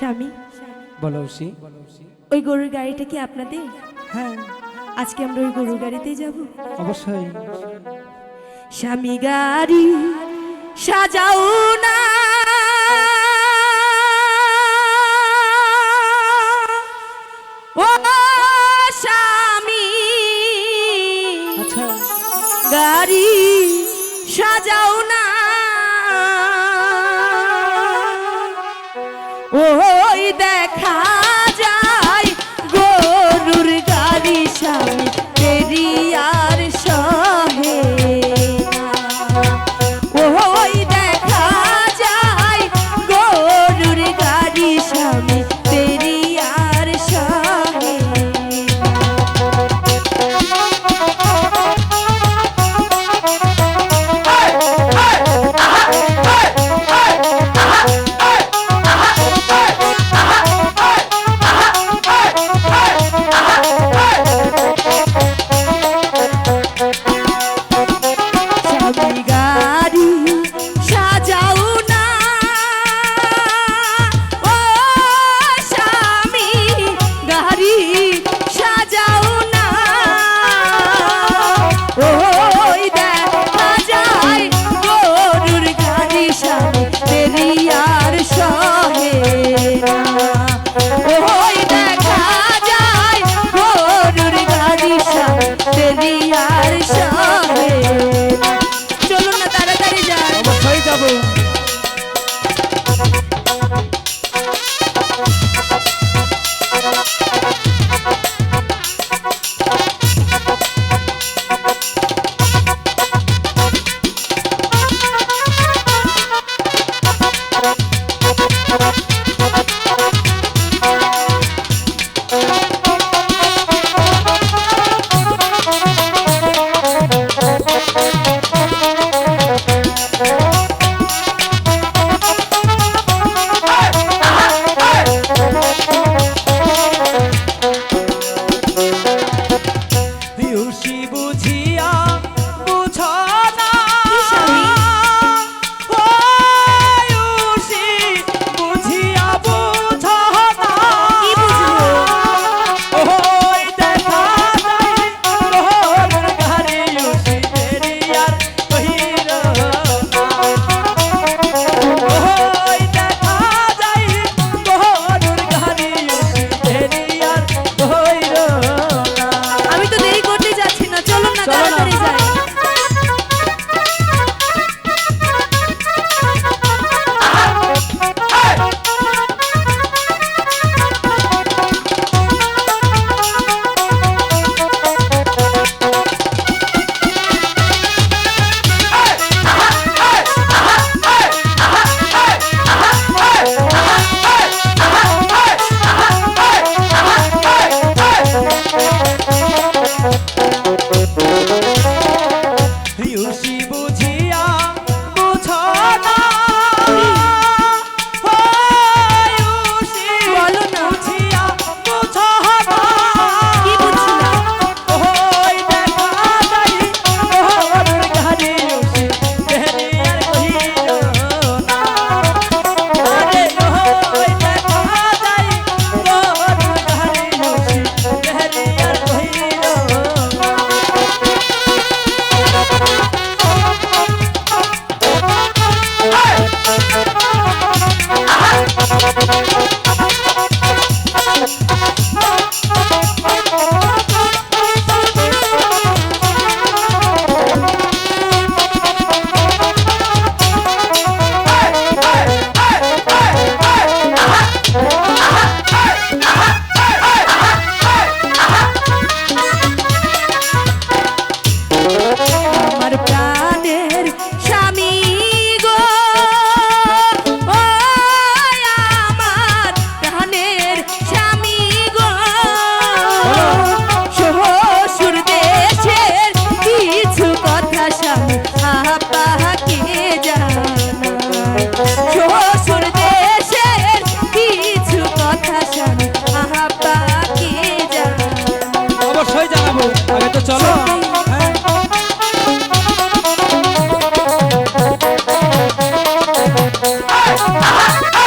স্বামী। বলো ওই গরুর গাড়িটা কি আপনাদের? হ্যাঁ। আজকে আমরা ওই গরুর গাড়িতেই যাব। অবশ্যই। স্বামী গাড়ি সাজাও না। ও স্বামী আচ্ছা। গাড়ি সাজাও না। yeah. শ্বশুর দেশের কিছু কথা স্বামী আপাকে জানা শ্বশুর দেশের কিছু কথা স্বামী আপাকে জানা অবশ্যই জানাব। আগে তো চলো। Ah!